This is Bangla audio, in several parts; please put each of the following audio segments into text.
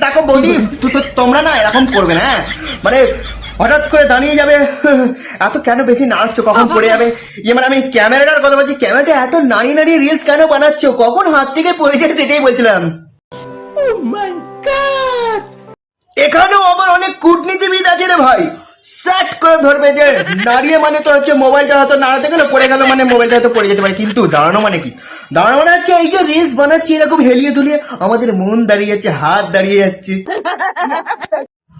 দেখো বৌদি তোমরা না এরকম করবে না হ্যাঁ? মানে হঠাৎ করে দাঁড়িয়ে যাবে এত কেন বেশি নাড়ছো? কখন পড়ে যাবে? ইয়ে মানে আমি ক্যামেরাটার কথা বলছি ক্যামেরাটা এত নাড়িয়ে নাড়িয়ে রিলস কেন বানাচ্ছো? কখন হাত থেকে পড়ে যায় সেটাই বলছিলাম। এখানেও আমার অনেক কূটনীতিবিদ আছে রে ভাই। সেট করে ধরবে যে নাড়িয়ে মানে তো হচ্ছে মোবাইলটা হয়তো নাড়াতে গেলে পড়ে গেল মানে মোবাইলটা হয়তো পড়ে যেতে পারে। কিন্তু দাঁড়ানো মানে কি? দাঁড়ানো মানে হচ্ছে এই যে রিলস বানাচ্ছি এরকম হেলিয়ে দুলিয়ে আমাদের মন দাঁড়িয়ে যাচ্ছে হাত দাঁড়িয়ে যাচ্ছে।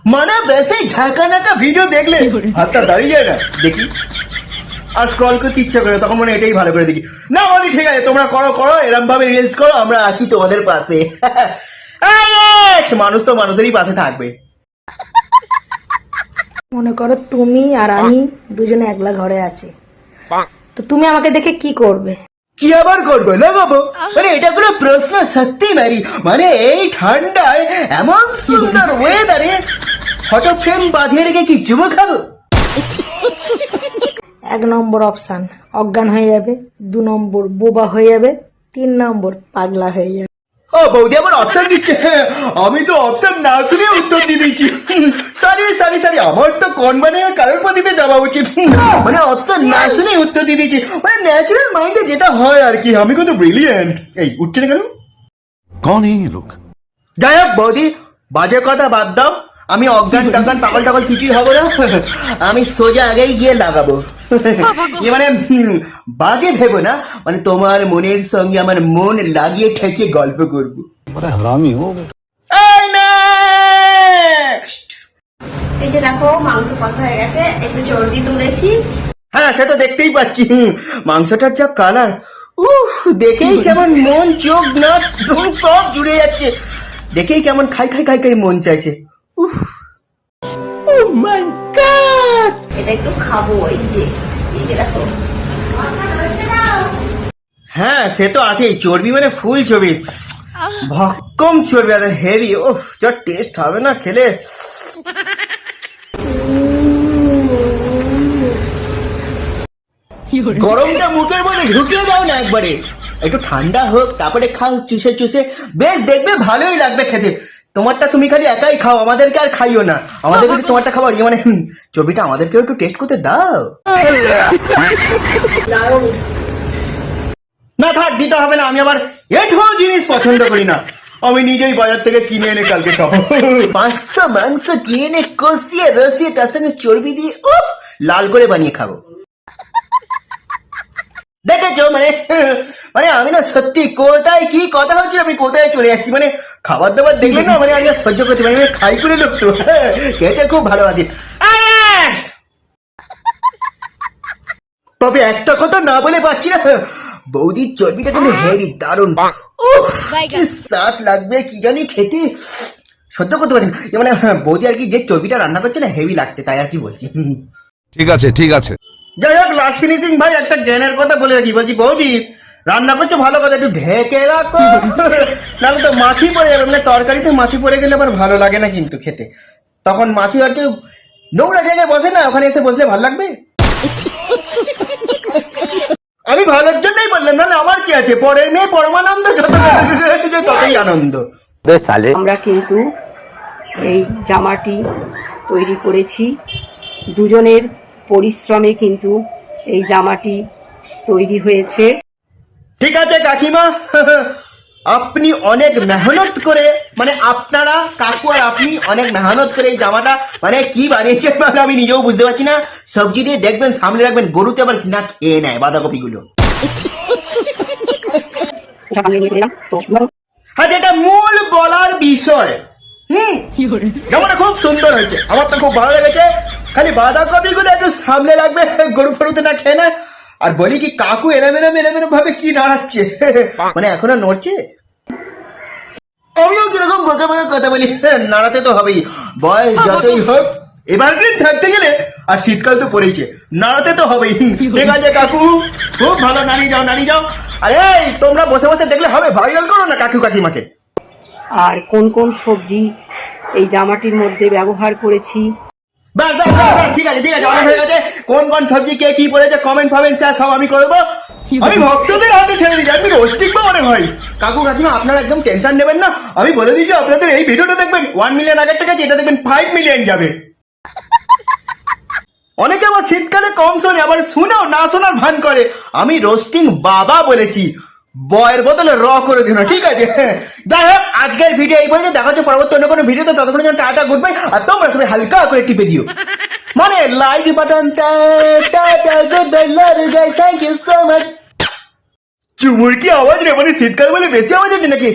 মানে বেশি ঝাঁকা নাকা ভিডিও দেখলে হাতটা দাঁড়িয়ে যায় না। দেখি। আর স্ক্রল করতে ইচ্ছা করে তখন মনে এটাই ভালো করে দেখি। না বলি ঠিক আছে তোমরা করো করো এরম ভাবে রিলস করো আমরা আছি তোমাদের পাশে। মানুষ তো মানুষেরই পাশে থাকবে। মনে করো তুমি আর আমি দুজনে একলা ঘরে আছি। তো তুমি আমাকে দেখে কি করবে? কি আবার করব লাগাবো মানে এটা কোনো প্রশ্ন সত্যি মারি মানে এই ঠান্ডায় এমন সুন্দর ওয়েদারে ফটো ফ্রেম বাঁধিয়ে রেখে কি চুমো খাব? এক নম্বর অপশান অজ্ঞান হয়ে যাবে দু নম্বর বোবা হয়ে যাবে তিন নম্বর পাগলা হয়ে যাবে। ও বৌদি আবার অপশন দিচ্ছে। আমি তো অপশান না শুনে উত্তর দিয়ে দিচ্ছি সরি সরি সরি আমার তো কারোর যাওয়া উচিত মানে অপশন না উত্তর দিয়ে দিয়েছি। মানে ন্যাচারাল মাইন্ডে যেটা হয় আর কি আমি ব্রিলিয়েন্ট এই উঠছে না কেন? কোন এই লোক? যাই হোক বৌদি বাজে কথা বাদ দাও। আমি অজ্ঞান টাজ্ঞান পাগল টাগল কিছুই হব না। আমি সোজা আগেই গিয়ে লাগাবো। মানে বাজে ভেবো না। মানে তোমার মনের সঙ্গে আমার মন লাগিয়ে ঠেকে গল্প করব। হারামি হোক এই next! এই যে দেখো মাংস কষা হয়ে গেছে একটু চর্বি তুলেছি। হ্যাঁ সে তো দেখতেই পাচ্ছি মাংসটার যা কালার উফ দেখেই কেমন মন চোখ ধুম সব জুড়ে যাচ্ছে। দেখেই কেমন খাই খাই খাই খাই মন চাইছে। উফ। এটা একটু খাব এই যে এই যে দেখো। হ্যাঁ সে তো আছেই চর্বি মানে ফুল চর্বি। ভক্কম চর্বি আর হেভি ও যা টেস্ট হবে না খেলে। গরমটা মুখের মধ্যে ঢুকিয়ে দাও না একবারে। একটু ঠান্ডা হোক, তারপরে খাও, চুষে চুষে। বেশ, দেখবে ভালোই লাগবে খেতে। তোমারটা তুমি খালি একাই খাও, আমাদেরকে আর খাইও না। আমাদের যদি তোমারটা খাওয়া ইয়ে মানে চর্বিটা আমাদেরকেও একটু টেস্ট করতে দাও। না থাক, দিতে হবে না, আমি আবার এঠো জিনিস পছন্দ করি না। আমি নিজেই বাজার থেকে কিনে এনে কালকে খাব। পাঁচশো মাংস কিনে এনে কষিয়ে রসিয়ে তার সঙ্গে চর্বি দিয়ে লাল করে বানিয়ে খাব। দেখেছ? মানে মানে আমি না সত্যি কোথায় কি কথা হচ্ছে আমি কোথায় চলে যাচ্ছি? মানে খাবার দাবার দেখলে না মানে আমি সহ্য করতে পারি খাই করে লোক তো। খেতে খুব ভালো আছি তবে একটা কথা না বলে পাচ্ছি না। বৌদির চর্বিটা কিন্তু হেভি দারুণ। স্বাদ লাগবে কি জানি খেতে। সহ্য করতে পারছি না। মানে বৌদি আর কি যে চর্বিটা রান্না করছে না হেভি লাগছে তাই আর কি বলছি। হুম। ঠিক আছে ঠিক আছে। যাই হোক লাস্ট ফিনিশিং ভাই একটা জ্ঞানের কথা বলে রাখি। বলছি বৌদি রান্না করছ? ভালো কথা একটু ঢেকে রাখো। নাহলে তো মাছি পড়ে যাবে মানে তরকারিতে মাছি পড়ে গেলে আবার ভালো লাগে না কিন্তু খেতে। তখন মাছি হয়তো নোংরা জায়গায় বসে না ওখানে এসে বসলে ভালো লাগবে? আমি ভালোর জন্যই বললাম না আমার কি আছে? পরের মেয়ে পরমানন্দ যত ততই আনন্দ। আমরা কিন্তু এই জামাটি তৈরি করেছি। দুজনের পরিশ্রমে কিন্তু এই জামাটি তৈরি হয়েছে। ঠিক আছে কাকিমা। আপনি অনেক মেহনত করে মানে আপনারা, কাকু আর আপনি অনেক মেহনত করে এই জামাটা মানে কি বানিয়েছেন মানে আমি নিজেও বুঝতে পারছি না। সবজি দিয়ে দেখবেন, সামনে রাখবেন, গরুতে আবার কিনা খেয়ে নেয় বাঁধাকপি গুলো সব আমি নিয়ে নিলাম তো হ্যাঁ যেটা মূল বলার বিষয়, হুম, জামাটা খুব সুন্দর হয়েছে। আমার তো খুব ভালো লেগেছে। খালি বাঁধাকপি গুলো একটু সামনে রাখবে, গরু ফরুতে না খেয়ে না। আর বলি কি, কাকু এলোমেলো এলোমেলো ভাবে কি নাড়াচ্ছে? মানে এখনও নড়ছে? আমিও কীরকম বোকা বোকা কথা বলি, নাড়াতে তো হবেই। বয়স যতই হোক, এবার দিন থাকতে গেলে, আর শীতকাল তো পড়েছে নাড়াতে তো হবেই। ঠিক আছে, কাকু, খুব ভালো নাড়ি যাও নাড়ি যাও। আরে তোমরা বসে বসে দেখলে হবে ভাইরাল করো না কাকু কাকিমাকে। আর কোন কোন সবজি এই জামাটির মধ্যে ব্যবহার করেছি? ব্যাস ব্যাস ব্যাস, ঠিক আছে ঠিক আছে অনেক হয়ে গেছে। কোন কোন সবজি কে কি পড়েছে কমেন্ট ফমেন্ট স্যার সব আমি করব আমি ভক্তদের হাতে ছেড়ে দিচ্ছি আমি রোস্টিক বা মানে ভাই কাকু কাকিমা আপনারা একদম টেনশন নেবেন না। আমি বলে দিচ্ছি আপনাদের এই ভিডিওটা দেখবেন ওয়ান মিলিয়ন আগের টাকা এটা দেখবেন ফাইভ মিলিয়ন যাবে। অনেকে আবার শীতকালে কম শোনে আবার শুনেও না শোনার ভান করে। আমি রোস্টিং বাবা বলেছি। বয়ের বদলে র করে দিন ঠিক আছে? যাই হোক, আজকের ভিডিও এই পর্যন্ত। দেখা হচ্ছে পরবর্তী অন্য কোনো ভিডিওতে ততক্ষণ যেন টাটা গুড বাই আর তোমরা সবাই হালকা করে টিপে দিও। মানে like button tata goodbye love you guys thank you so much চুমুর কি আওয়াজ রে? মানে শীতকাল বলে বেশি আওয়াজ আছে নাকি?